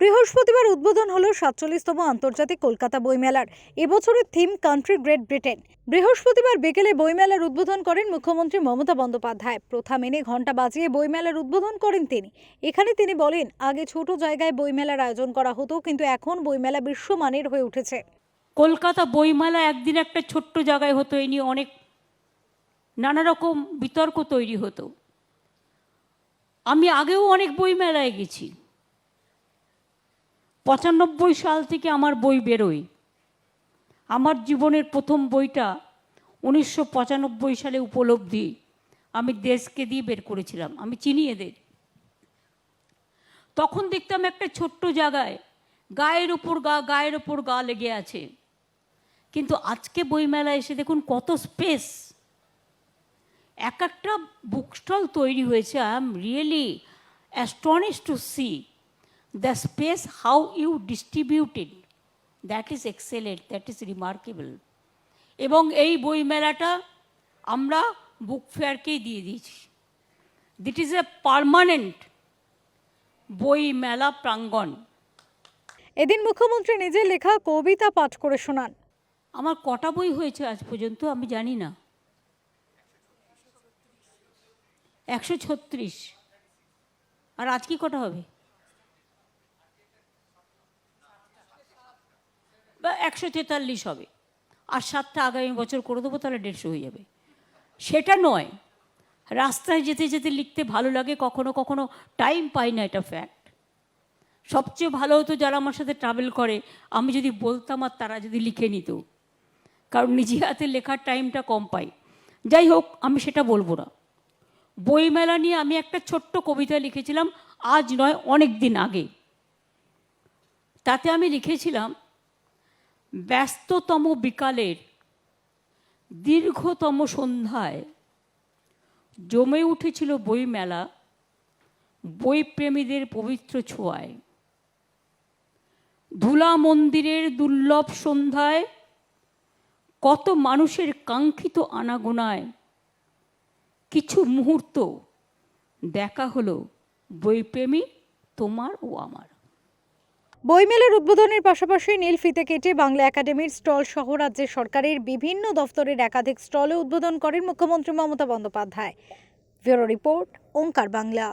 বৃহস্পতিবার উদ্বোধন হলো সাতচল্লিশতম আন্তর্জাতিক কলকাতা বইমেলার। এবছরের থিম কান্ট্রি গ্রেট ব্রিটেন। বৃহস্পতিবার বিকেলে বইমেলার উদ্বোধন করেন মুখ্যমন্ত্রী মমতা বন্দ্যোপাধ্যায়। প্রথা মেনে ঘণ্টা বাজিয়ে বইমেলার উদ্বোধন করেন তিনি। এখানে তিনি বলেন, আগে ছোট জায়গায় বইমেলার আয়োজন করা হতো, কিন্তু এখন বইমেলা বিশ্বমানের হয়ে উঠেছে। কলকাতা বইমেলা একদিন একটা ছোট্ট জায়গায় হতো এই নিয়ে অনেক নানা রকম বিতর্ক তৈরি হতো। আমি আগেও অনেক বইমেলায় গেছি। পঁচানব্বই সাল থেকে আমার বই বেরোয়। আমার জীবনের প্রথম বইটা উনিশশো পঁচানব্বই সালে উপলব্ধি। আমি দেশকে দিয়ে বের করেছিলাম, আমি চিনি এদের। তখন দেখতাম একটা ছোট্ট জায়গায় গায়ের ওপর গা, গায়ের ওপর গা লেগে আছে। কিন্তু আজকে বইমেলায় এসে দেখুন কত স্পেস এক একটা বুক স্টল তৈরি হয়েছে I am really astonish to see the space how you distributed that is excellent that is remarkable এবং এই বইমেলাটা আমরা বুক ফেয়ারকেই দিয়ে দিয়েছি। দিট ইজ এ পারমানেন্ট বই মেলা প্রাঙ্গণ। এদিন মুখ্যমন্ত্রী নিজে লেখা কবিতা পাঠ করে শোনান। আমার কটা বই হয়েছে আজ পর্যন্ত আমি জানি না। একশো ছত্রিশ। আর আজ কি কটা হবে? একশো তেতাল্লিশ হবে। আর সাতটা আগামী বছর করে দেবো, তাহলে দেড়শো হয়ে যাবে। সেটা নয়, রাস্তায় যেতে যেতে লিখতে ভালো লাগে, কখনো কখনো টাইম পাই না এটা ফ্যাক্ট সবচেয়ে ভালো হতো যারা আমার সাথে ট্রাভেল করে, আমি যদি বলতাম আর তারা যদি লিখে নিত। কারণ নিজে হাতে লেখার টাইমটা কম পাই। যাই হোক, আমি সেটা বলব না। বইমেলা নিয়ে আমি একটা ছোট্ট কবিতা লিখেছিলাম, আজ নয় অনেক দিন আগে। তাতে আমি লিখেছিলাম ব্যস্ততম বিকালের দীর্ঘতম সন্ধ্যায় জমে উঠেছিল বইমেলা, বইপ্রেমীদের পবিত্র ছোঁয়ায়। ধুলা মন্দিরের দুর্লভ সন্ধ্যায় কত মানুষের কাঙ্ক্ষিত আনাগোনায় কিছু মুহূর্ত দেখা হলো বইপ্রেমী তোমার ও আমার। বইমেলার উদ্বোধনের পাশাপাশি নীল ফিতে কেটে বাংলা একাডেমির স্টল সহ রাজ্যের সরকারের বিভিন্ন দফতরের একাধিক স্টলে উদ্বোধন করেন মুখ্যমন্ত্রী Mamata Bandyopadhyay. Bureau report, Onkar Bangla.